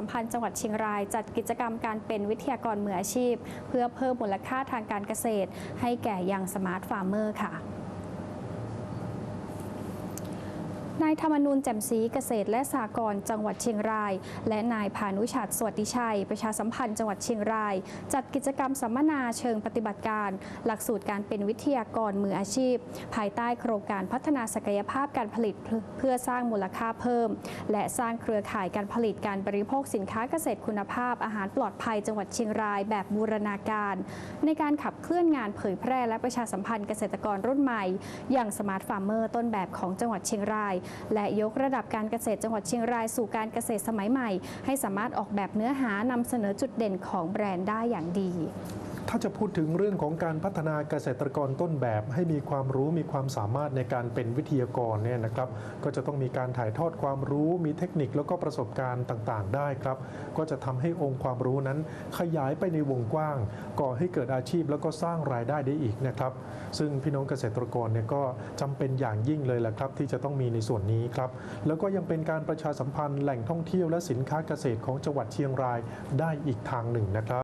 สัมพันธ์จังหวัดเชียงราย จัดกิจกรรมการเป็นวิทยากรมืออาชีพ เพื่อเพิ่มมูลค่าทางการเกษตร ให้แก่ยังสมาร์ทฟาร์มเมอร์ค่ะ นายธรรมนูญแจ่มศรีเกษตรและสหกรณ์จังหวัดเชียงราย และนายพานุชัดสวัสดิชัย ประชาสัมพันธ์จังหวัดเชียงราย จัดกิจกรรมสัมมนาเชิงปฏิบัติการ หลักสูตรการเป็นวิทยากรมืออาชีพ ภายใต้โครงการพัฒนาศักยภาพการผลิตเพื่อเพื่อสร้างมูลค่าเพิ่ม และสร้างเครือข่ายการผลิตการบริโภคสินค้าเกษตรคุณภาพ อาหารปลอดภัยจังหวัดเชียงราย แบบบูรณาการ ในการขับเคลื่อนงานเผยแพร่และประชาสัมพันธ์เกษตรกรรุ่นใหม่ อย่างสมาร์ทฟาร์มเมอร์ต้นแบบของจังหวัดเชียงรายและยกระดับการเกษตรจังหวัดเชียงรายสู่การเกษตรสมัยใหม่ ให้สามารถออกแบบเนื้อหานำเสนอจุดเด่นของแบรนด์ได้อย่างดี ถ้าจะพูดถึงเรื่องของการพัฒนาเกษตรกรต้นแบบ ให้มีความรู้มีความสามารถในการเป็นวิทยากรเนี่ยนะครับ ก็จะต้องมีการถ่ายทอดความรู้มีเทคนิคแล้วก็ประสบการณ์ต่างๆ ได้ครับ ก็จะทำให้องค์ความรู้นั้นขยายไปในวงกว้าง ก่อให้เกิดอาชีพแล้วก็สร้างรายได้ได้อีกนะครับ ซึ่งพี่น้องเกษตรกรเนี่ยก็จำเป็นอย่างยิ่งเลยแหละครับ ที่จะต้องมีในส่วนนี้ครับแล้วก็ยังเป็นการประชาสัมพันธ์แหล่งท่องเที่ยวและสินค้าเกษตรของจังหวัดเชียงรายได้อีกทางหนึ่งนะครับ